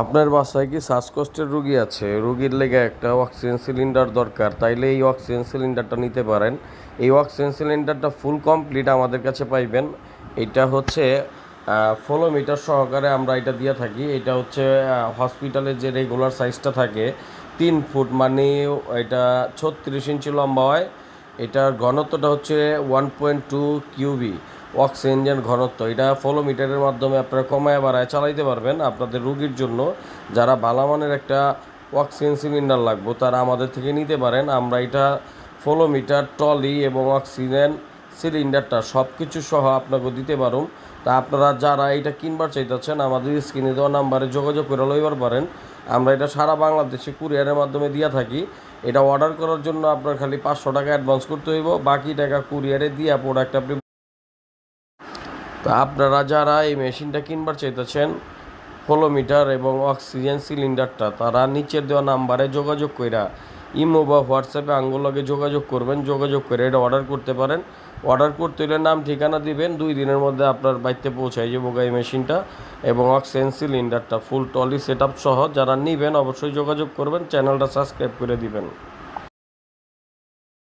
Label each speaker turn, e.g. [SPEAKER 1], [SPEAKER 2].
[SPEAKER 1] আপনার বাসায় কি শ্বাসকষ্টের রুগী আছে? রুগীর লেগে একটা অক্সিজেন সিলিন্ডার দরকার। তাইলে এই অক্সিজেন সিলিন্ডারটা নিতে পারেন। এই অক্সিজেন সিলিন্ডারটা ফুল কমপ্লিট আমাদের কাছে পাইবেন। এটা হচ্ছে ফলো মিটার সহকারে আমরা এটা দিয়ে থাকি। এটা হচ্ছে হসপিটালের যে রেগুলার সাইজটা থাকে, তিন ফুট মানে এটা ছত্রিশ ইঞ্চি লম্বা হয়। এটার ঘনত্বটা হচ্ছে one point two cubic oxygen ঘনত্ব, এটা ফলো মিটারের মাধ্যমে আপনারা কমায় বাড়ায় চালাইতে পারবেন আপনাদের রুগীর জন্য। যারা ভালো একটা অক্সিজেন সিলিন্ডার লাগবো, তারা আমাদের থেকে নিতে পারেন। আমরা এটা ফলো মিটার, ট্রলি এবং অক্সিজেন সিলিন্ডারটা সব কিছু সহ আপনাকে দিতে পারুন। তা আপনারা যারা এটা কিনবার চাইতেছেন, আমাদের স্ক্রিনে দেওয়া নাম্বারে যোগাযোগ করে লইবার পারেন। আমরা এটা সারা বাংলাদেশে কুরিয়ারের মাধ্যমে দিয়ে থাকি। এটা অর্ডার করার জন্য আপনার খালি পাঁচশো টাকা অ্যাডভান্স করতে হইব। বাকি টাকা কুরিয়ারে দিয়ে প্রোডাক্ট আপনি তো আপনারা যারা এই মেশিনটা কিনবার চাইতেছেন, ফলোমিটার এবং অক্সিজেন সিলিন্ডারটা, তারা নিচের দেওয়া নাম্বারে যোগাযোগ কইরা ইমো বা হোয়াটসঅ্যাপে আঙ্গুলকে যোগাযোগ করবেন, যোগাযোগ করে এটা অর্ডার করতে পারেন। অর্ডার করতে হলে নাম, ঠিকানা দিবেন, দুই দিনের মধ্যে আপনার বাড়িতে পৌঁছায় যাব এই মেশিনটা এবং অক্সিজেন সিলিন্ডারটা, ফুল টলি সেট সহ যারা নেবেন অবশ্যই যোগাযোগ করবেন, চ্যানেলটা সাবস্ক্রাইব করে দিবেন।